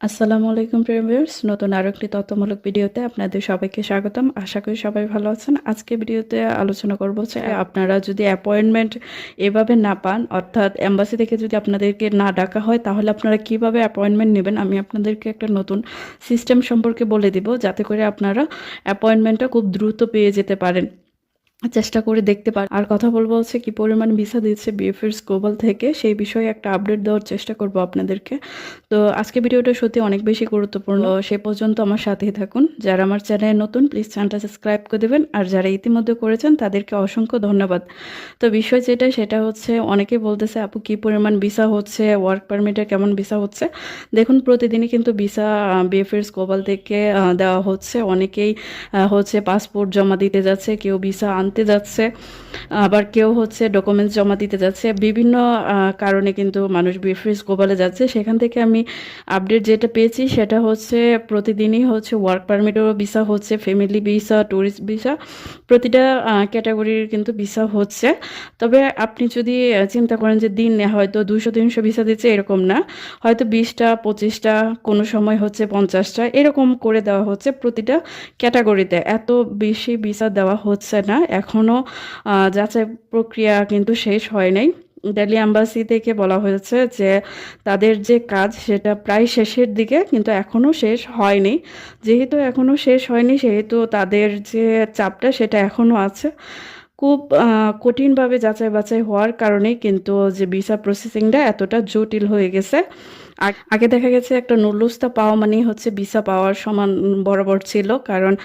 আসসালামু আলাইকুম প্রিভিয়ার্স নতুন আরও একটি তথ্যমূলক ভিডিওতে আপনাদের সবাইকে স্বাগতম। আশা করি সবাই ভালো আছেন। আজকে ভিডিওতে আলোচনা করব যে আপনারা যদি অ্যাপয়েন্টমেন্ট এভাবে না পান অর্থাৎ অ্যাম্বাসি থেকে যদি আপনাদেরকে না ডাকা হয় তাহলে আপনারা কীভাবে অ্যাপয়েন্টমেন্ট নেবেন? আমি আপনাদেরকে একটা নতুন সিস্টেম সম্পর্কে বলে দিব যাতে করে আপনারা অ্যাপয়েন্টমেন্টটা খুব দ্রুত পেয়ে যেতে পারেন। চেষ্টা করে দেখতে পার আর কথা বলব হচ্ছে কি পরিমাণ ভিসা দিচ্ছে বিএফএস গ্লোবাল থেকে। সেই বিষয়ে একটা আপডেট দেওয়ার চেষ্টা করব আপনাদেরকে। তো আজকে ভিডিওটা সত্যি অনেক বেশি গুরুত্বপূর্ণ। সে পর্যন্ত আমার সাথেই থাকুন। যারা আমার চ্যানেলে নতুন প্লিজ চ্যানেলটা সাবস্ক্রাইব করে দেবেন। আর যারা ইতিমধ্যে করেছেন তাদেরকে অসংখ্য ধন্যবাদ। তো বিষয় যেটা সেটা হচ্ছে অনেকে বলতেছে আপু কি পরিমাণ ভিসা হচ্ছে? ওয়ার্ক পারমিটের কেমন ভিসা হচ্ছে? দেখুন প্রতিদিনই কিন্তু ভিসা বিএফএস গ্লোবাল থেকে দেওয়া হচ্ছে। অনেকেই হচ্ছে পাসপোর্ট জমা দিতে যাচ্ছে। কেউ ভিসা আনতে যাচ্ছে, আবার কেউ হচ্ছে ডকুমেন্টস জমা দিতে যাচ্ছে। বিভিন্ন কারণে কিন্তু মানুষ বিফ্রিজ গোপালে যাচ্ছে। সেখান থেকে আমি আপডেট যেটা পেয়েছি সেটা হচ্ছে প্রতিদিনই হচ্ছে ওয়ার্ক পারমিটেরও ভিসা হচ্ছে ফ্যামিলি ভিসা ট্যুরিস্ট ভিসা প্রতিটা ক্যাটাগরির কিন্তু ভিসা হচ্ছে। তবে আপনি যদি চিন্তা করেন যে দিন হয়তো দুশো তিনশো ভিসা দিচ্ছে, এরকম না। হয়তো বিশটা, পঁচিশটা, কোনো সময় হচ্ছে পঞ্চাশটা, এরকম করে দেওয়া হচ্ছে প্রতিটা ক্যাটাগরিতে এত বেশি ভিসা দেওয়া হচ্ছে না। এখনও যাচাই প্রক্রিয়া কিন্তু শেষ হয় নাই। দিল্লি অ্যাম্বাসি থেকে বলা হয়েছে যে তাদের যে কাজ সেটা প্রায় শেষের দিকে কিন্তু এখনও শেষ হয়নি। যেহেতু এখনও শেষ হয়নি, সেহেতু তাদের যে চাপটা সেটা এখনও আছে। খুব কঠিনভাবে যাচাই বাছাই হওয়ার কারণে কিন্তু যে ভিসা প্রসেসিংটা এতটা জটিল হয়ে গেছে। আগ- আগে দেখা গেছে একটা নুলুস্তা পাওয়া মানেই হচ্ছে ভিসা পাওয়ার সমান বরাবর ছিল, কারণ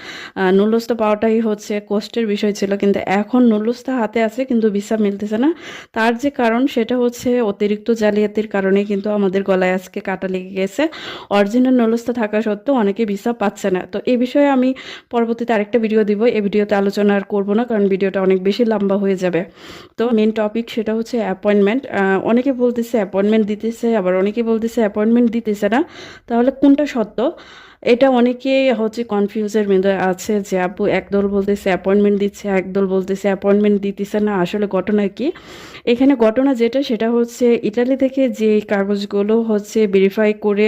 নুলুস্তা পাওয়াটাই হচ্ছে কষ্টের বিষয় ছিল, কিন্তু এখন নুলুস্তা হাতে আছে, কিন্তু ভিসা মিলতেছে না। তার যে কারণ, সেটা হচ্ছে অতিরিক্ত জালিয়াতির কারণে কিন্তু আমাদের গলায় আজকে কাটা লেগে গেছে। অরিজিনাল নুলুস্তা থাকা সত্ত্বেও অনেকে ভিসা পাচ্ছে না। তো এই বিষয়ে আমি পরবর্তীতে আরেকটা ভিডিও দিব। এই ভিডিওতে আলোচনা আর করব না, কারণ ভিডিওটা অনেক বেশি লম্বা হয়ে যাবে। তো মেন টপিক সেটা হচ্ছে অ্যাপয়েন্টমেন্ট অনেকে বলতেছে অ্যাপয়েন্টমেন্ট দিতেছে, আবার অনেকে বলতেছে অ্যাপয়েন্টমেন্ট দিতেছে না। তাহলে কোনটা সত্য? এটা অনেকে হচ্ছে কনফিউজের মধ্যে আছে যে আপু একদল বলতেছে অ্যাপয়েন্টমেন্ট দিচ্ছে, একদল বলতেছে অ্যাপয়েন্টমেন্ট দিতেছে না, আসলে ঘটনা কি? এখানে ঘটনা যেটা, সেটা হচ্ছে ইটালি থেকে যে কাগজগুলো হচ্ছে ভেরিফাই করে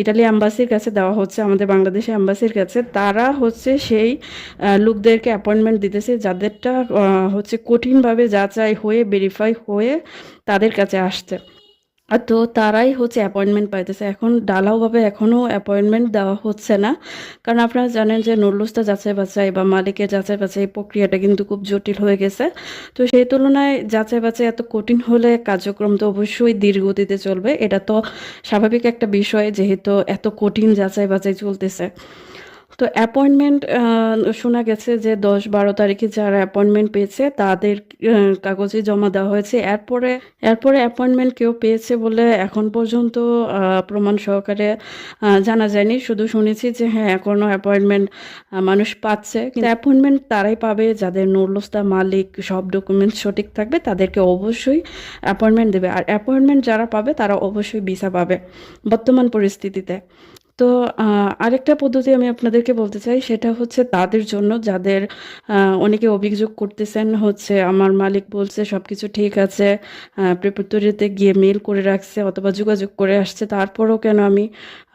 ইটালি অ্যাম্বাসির কাছে দেওয়া হচ্ছে, আমাদের বাংলাদেশের অ্যাম্বাসির কাছে, তারা হচ্ছে সেই লোকদেরকে অ্যাপয়েন্টমেন্ট দিতেছে যাদেরটা হচ্ছে কঠিনভাবে যাচাই হয়ে ভেরিফাই হয়ে তাদের কাছে আসছে। তো তারাই হচ্ছে অ্যাপয়েন্টমেন্ট পাইতেছে। এখন ডালাওভাবে এখনও অ্যাপয়েন্টমেন্ট দেওয়া হচ্ছে না। কারণ আপনারা জানেন যে নুরলুস্তা যাচাই বাছাই বা মালিকের যাচাই বাছাই প্রক্রিয়াটা কিন্তু খুব জটিল হয়ে গেছে। তো সেই তুলনায় যাচাই বাছাই এত কঠিন হলে কার্যক্রম তো অবশ্যই ধীর গতিতে চলবে। এটা তো স্বাভাবিক একটা বিষয় যেহেতু এত কঠিন যাচাই বাছাই চলতেছে। তো অ্যাপয়েন্টমেন্ট শোনা গেছে যে দশ বারো তারিখে যারা অ্যাপয়েন্টমেন্ট পেয়েছে, তাদের কাগজে জমা দেওয়া হয়েছে। এরপরে এরপরে অ্যাপয়েন্টমেন্ট কেউ পেয়েছে বলে এখন পর্যন্ত প্রমাণ সহকারে জানা যায়নি। শুধু শুনেছি যে হ্যাঁ এখনও অ্যাপয়েন্টমেন্ট মানুষ পাচ্ছে। কিন্তু অ্যাপয়েন্টমেন্ট তারাই পাবে, যাদের নুরলস্তা মালিক, সব ডকুমেন্টস সঠিক থাকবে, তাদেরকে অবশ্যই অ্যাপয়েন্টমেন্ট দেবে। আর অ্যাপয়েন্টমেন্ট যারা পাবে, তারা অবশ্যই ভিসা পাবে বর্তমান পরিস্থিতিতে। তো আরেকটা পদ্ধতি আমি আপনাদেরকে বলতে চাই, সেটা হচ্ছে তাদের জন্য যাদের অনেকে অভিযোগ করতেছেন হচ্ছে, আমার মালিক বলছে সব কিছু ঠিক আছে প্রিপেটরিতে গিয়ে মেল করে রাখছে অথবা যোগাযোগ করে আসছে, তারপরও কেন আমি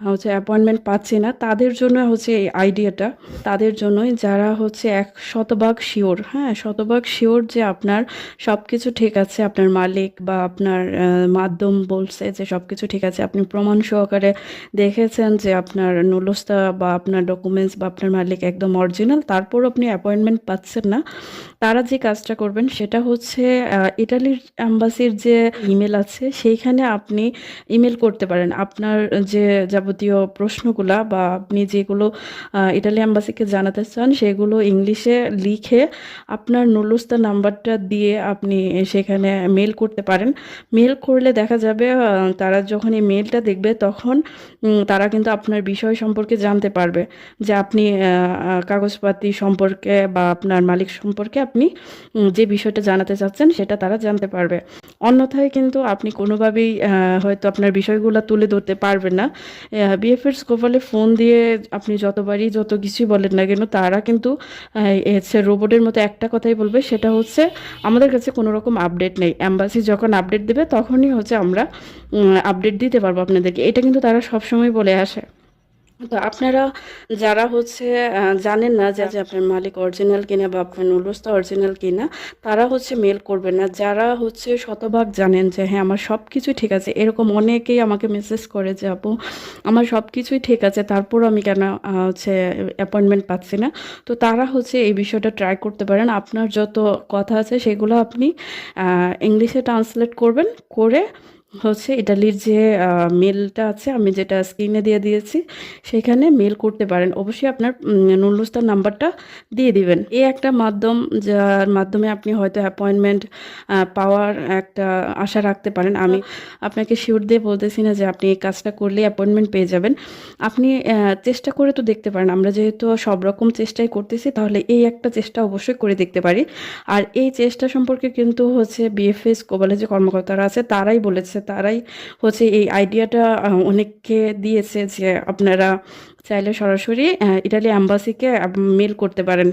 হচ্ছে অ্যাপয়েন্টমেন্ট পাচ্ছি না? তাদের জন্য হচ্ছে এই আইডিয়াটা, তাদের জন্যই যারা হচ্ছে এক শতভাগ শিওর হ্যাঁ শতভাগ শিওর যে আপনার সব কিছু ঠিক আছে, আপনার মালিক বা আপনার মাধ্যম বলছে যে সব কিছু ঠিক আছে, আপনি প্রমাণ সহকারে দেখেছেন যে আপনার নুলস্তা বা আপনার ডকুমেন্টস বা আপনার মালিক একদম অরিজিনাল তারপর আপনি অ্যাপয়েন্টমেন্ট পাচ্ছেন না। তারা যে কাজটা করবেন সেটা হচ্ছে ইটালির অ্যাম্বাসির যে ইমেল আছে সেইখানে আপনি ইমেল করতে পারেন। আপনার যে যাবতীয় প্রশ্নগুলা বা আপনি যেগুলো ইটালি অ্যাম্বাসিকে জানাতে চান সেগুলো ইংলিশে লিখে আপনার নুলুস্তা নাম্বারটা দিয়ে আপনি সেখানে মেল করতে পারেন। মেল করলে দেখা যাবে তারা যখন এই মেলটা দেখবে তখন তারা কিন্তু আপনার বিষয় সম্পর্কে জানতে পারবে যে আপনি কাগজপাতি সম্পর্কে বা আপনার মালিক সম্পর্কে আপনি যে বিষয়টা জানাতে চাচ্ছেন সেটা তারা জানতে পারবে। অন্যথায় কিন্তু আপনি কোনোভাবেই হয়তো আপনার বিষয়গুলো তুলে ধরতে পারবেন না। বিএফএর স্কোপালে ফোন দিয়ে আপনি যতবারই যত কিছুই বলেন না কেন, তারা কিন্তু হচ্ছে রোবটের মতো একটা কথাই বলবে। সেটা হচ্ছে, আমাদের কাছে কোনো রকম আপডেট নেই। অ্যাম্বাসি যখন আপডেট দেবে, তখনই হচ্ছে আমরা আপডেট দিতে পারব আপনাদেরকে। এটা কিন্তু তারা সবসময় বলে আসে। তো আপনারা যারা হচ্ছে জানেন না যে যে আপনার মালিক অরিজিনাল কিনা বা আপনার নুলুস্তা অরিজিনাল কিনা তারা হচ্ছে মেল করবেন না। যারা হচ্ছে শতভাগ জানেন যে হ্যাঁ আমার সব কিছুই ঠিক আছে। এরকম অনেকেই আমাকে মেসেজ করে যে আপু আমার সব কিছুই ঠিক আছে তারপর আমি কেন হচ্ছে অ্যাপয়েন্টমেন্ট পাচ্ছি না? তো তারা হচ্ছে এই বিষয়টা ট্রাই করতে পারেন। আপনার যত কথা আছে সেগুলো আপনি ইংলিশে ট্রান্সলেট করবেন করে হচ্ছে ইটালির যে মেলটা আছে, আমি যেটা স্ক্রিনে দিয়ে দিয়েছি, সেখানে মেল করতে পারেন। অবশ্যই আপনার নুরুস্তার নাম্বারটা দিয়ে দিবেন। এই একটা মাধ্যম, যার মাধ্যমে আপনি হয়তো অ্যাপয়েন্টমেন্ট পাওয়ার একটা আশা রাখতে পারেন। আমি আপনাকে শিওর দিয়ে বলতেছি না যে আপনি এই কাজটা করলে অ্যাপয়েন্টমেন্ট পেয়ে যাবেন। আপনি চেষ্টা করে তো দেখতে পারেন। আমরা যেহেতু সব রকম চেষ্টাই করতেছি, তাহলে এই একটা চেষ্টা অবশ্যই করে দেখতে পারি। আর এই চেষ্টা সম্পর্কে কিন্তু হচ্ছে বিএফএস কোবালে যে কর্মকর্তারা আছে, তারাই বলেছে তারাই হচ্ছে এই আইডিয়াটা অনেককে দিয়েছে যে আপনারা চাইলে সরাসরি ইটালি অ্যাম্বাসিকে মেল করতে পারেন।